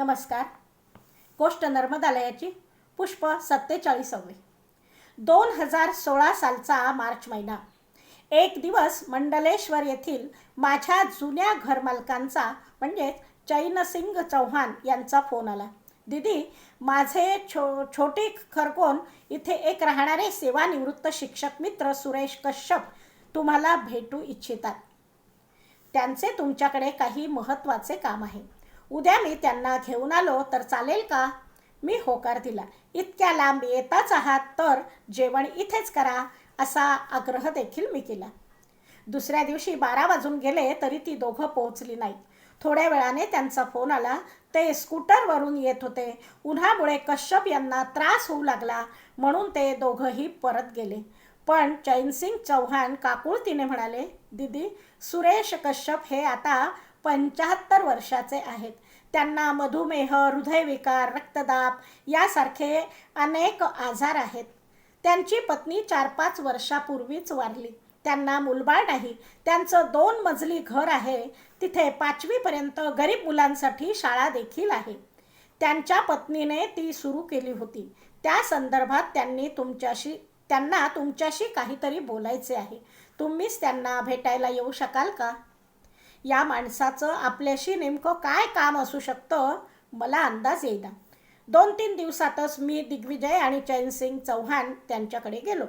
नमस्कार. गोष्ट नर्मदालयाची पुष्प सत्तेचाळीसावे. दोन हजार सोळा सालचा मार्च महिना. एक दिवस मंडलेश्वर येथील माझ्या जुन्या घरमालकांचा म्हणजेच चैनसिंग चौहान यांचा फोन आला. दीदी माझे छो छोटी खरकोन इथे एक राहणारे सेवानिवृत्त शिक्षक मित्र सुरेश कश्यप तुम्हाला भेटू इच्छितात. त्यांचे तुमच्याकडे काही महत्त्वाचे काम आहे. उद्या मी त्यांना घेऊन आलो तर चालेल का? मी होकार दिला. इतक्या लांब येताच आहात तर जेवण इथेच करा असा आग्रह देखील मी केला. दुसऱ्या दिवशी बारा वाजून गेले तरी ती दोघं पोहोचली नाहीत. थोड्या वेळाने त्यांचा फोन आला. ते स्कूटरवरून येत होते. उन्हामुळे कश्यप यांना त्रास होऊ लागला म्हणून ते दोघंही परत गेले. पण चैनसिंग चौहान काकुळतीने म्हणाले दीदी सुरेश कश्यप हे आता पंच्याहत्तर वर्षाचे आहेत. त्यांना मधुमेह हृदयविकार रक्तदाब यासारखे अनेक आजार आहेत. त्यांची पत्नी चार पाच वर्षापूर्वीच वारली. त्यांना मुलबाळ नाही. त्यांचं दोन मजली घर आहे. तिथे पाचवीपर्यंत गरीब मुलांसाठी शाळा देखील आहे. त्यांच्या पत्नीने ती सुरू केली होती. त्या संदर्भात त्यांनी तुमच्याशी त्यांना तुमच्याशी काहीतरी बोलायचे आहे. तुम्हीच त्यांना भेटायला येऊ शकाल का? या माणसाचं आपल्याशी नेमकं काय काम असू शकतं मला अंदाज येईना. दोन तीन दिवसातच मी दिग्विजय आणि चैनसिंग चौहान त्यांच्याकडे गेलो.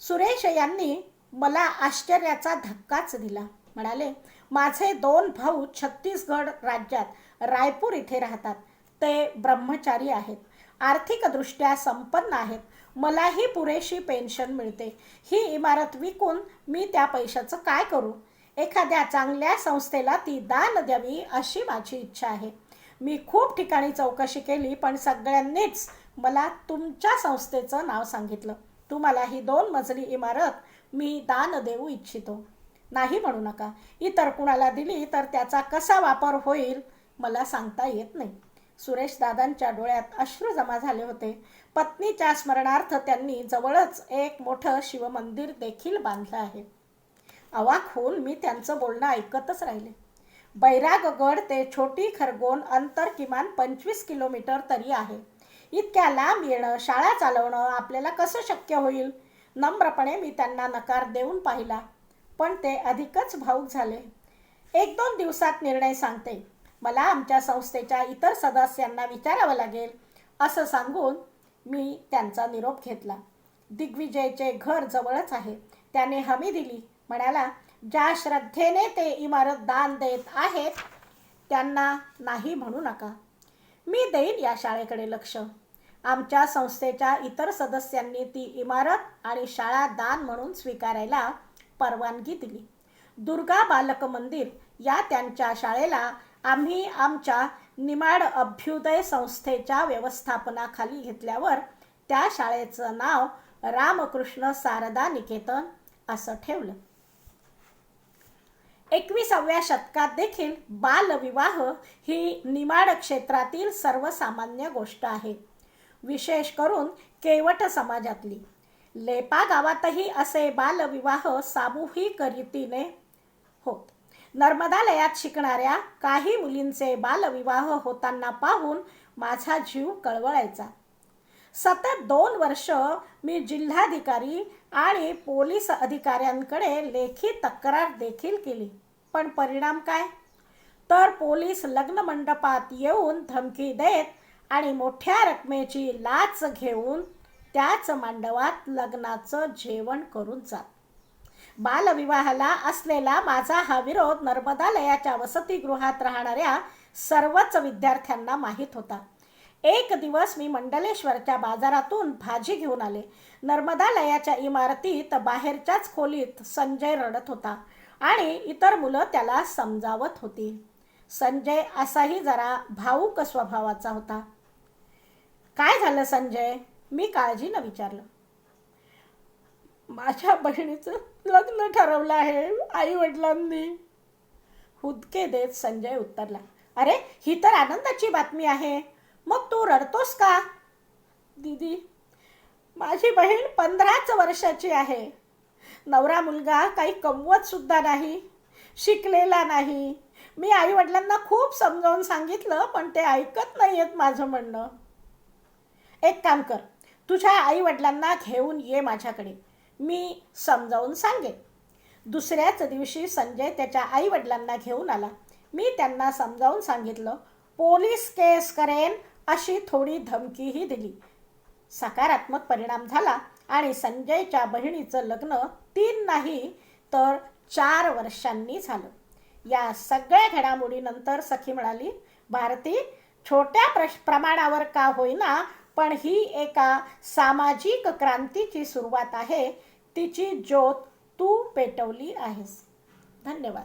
सुरेश यांनी मला आश्चर्याचा धक्काच दिला. म्हणाले माझे दोन भाऊ छत्तीसगड राज्यात रायपूर इथे राहतात. ते ब्रह्मचारी आहेत. आर्थिकदृष्ट्या संपन्न आहेत. मलाही पुरेशी पेन्शन मिळते. ही इमारत विकून मी त्या पैशाचं काय करू? एखाद्या चांगल्या संस्थेला ती दान द्यावी अशी माझी इच्छा आहे. मी खूप ठिकाणी चौकशी केली पण सगळ्यांनीच मला तुमच्या संस्थेचं नाव सांगितलं. तुम्हाला ही दोन मजली इमारत मी दान देऊ इच्छितो. नाही म्हणू नका. इतर कुणाला दिली तर त्याचा कसा वापर होईल मला सांगता येत नाही. सुरेश दादांच्या डोळ्यात अश्रू जमा झाले होते. पत्नीच्या स्मरणार्थ त्यांनी जवळच एक मोठं शिवमंदिर देखील बांधलं आहे. अवाक होऊन मी त्यांचं बोलणं ऐकतच राहिले. बैरागगड ते छोटी खरगोन अंतर किमान पंचवीस किलोमीटर तरी आहे. इतक्या लांब येणं शाळा चालवणं आपल्याला कसं शक्य होईल? नम्रपणे मी त्यांना नकार देऊन पाहिला पण ते अधिकच भाऊक झाले. एक दोन दिवसात निर्णय सांगते. मला आमच्या संस्थेच्या इतर सदस्यांना विचारावं लागेल असं सांगून मी त्यांचा निरोप घेतला. दिग्विजयचे घर जवळच आहे. त्याने हमी दिली. म्हणाला ज्या श्रद्धेने ते इमारत दान देत आहेत त्यांना नाही म्हणू नका. मी देईन या शाळेकडे लक्ष. आमच्या संस्थेच्या इतर सदस्यांनी ती इमारत आणि शाळा दान म्हणून स्वीकारायला परवानगी दिली. दुर्गा बालक मंदिर या त्यांच्या शाळेला आम्ही आमच्या निमाड अभ्युदय संस्थेच्या व्यवस्थापनाखाली घेतल्यावर त्या शाळेचं नाव रामकृष्ण सारदा निकेतन असं ठेवलं. एकविसाव्या शतकात देखील बालविवाह ही निमाड क्षेत्रातील सर्वसामान्य गोष्ट आहे. विशेष करून केवट समाजातली. लेपा गावातही असे बालविवाह सामूहिक रीतीने होत. नर्मदालयात शिकणाऱ्या काही मुलींचे बालविवाह होताना पाहून माझा जीव कळवळायचा. सतत दोन वर्ष मी जिल्हाधिकारी आणि पोलीस अधिकाऱ्यांकडे लेखी तक्रार देखील केली. पण परिणाम काय? तर पोलीस लग्न मंडपात येऊन धमकी देत आणि मोठ्या रकमेची लाच घेऊन त्याच मांडवात लग्नाचं जेवण करून जात. बालविवाहाला असलेला माझा हा विरोध नर्मदालयाच्या वसतिगृहात राहणाऱ्या सर्वच विद्यार्थ्यांना माहीत होता. एक दिवस मी मंडलेश्वरच्या बाजारातून भाजी घेऊन आले. नर्मदालयाच्या इमारतीत बाहेरच्याच खोलीत संजय रडत होता आणि इतर मुलं त्याला समजावत होती. संजय असाही जरा भाऊक स्वभावाचा होता. काय झालं संजय? मी काळजीनं विचारलं. माझ्या बहिणीचं लग्न ठरवलं आहे आई वडिलांनी हुदके देत संजय उत्तरला. अरे ही तर आनंदाची बातमी आहे. मग तू रडतोस का? दीदी माझी बहीण पंधराच वर्षाची आहे. नवरा मुलगा काही कमवत सुद्धा नाही शिकलेला नाही. मी आईवडिलांना खूप समजावून सांगितलं पण ते ऐकत नाही आहेत माझं म्हणणं. एक काम कर तुझ्या आईवडिलांना घेऊन ये माझ्याकडे. मी समजावून सांगेन. दुसऱ्याच दिवशी संजय त्याच्या आईवडिलांना घेऊन आला. मी त्यांना समजावून सांगितलं पोलीस केस करेन अशी थोडी धमकीही दिली. सकारात्मक परिणाम झाला आणि संजयच्या बहिणीचं लग्न तीन नाही तर चार वर्षांनी झालं. या सगळ्या घडामोडीनंतर सखी म्हणाली भारती छोट्या प्रश प्रमाणावर का होईना पण ही एका सामाजिक क्रांतीची सुरुवात आहे. तिची ज्योत तू पेटवली आहेस. धन्यवाद.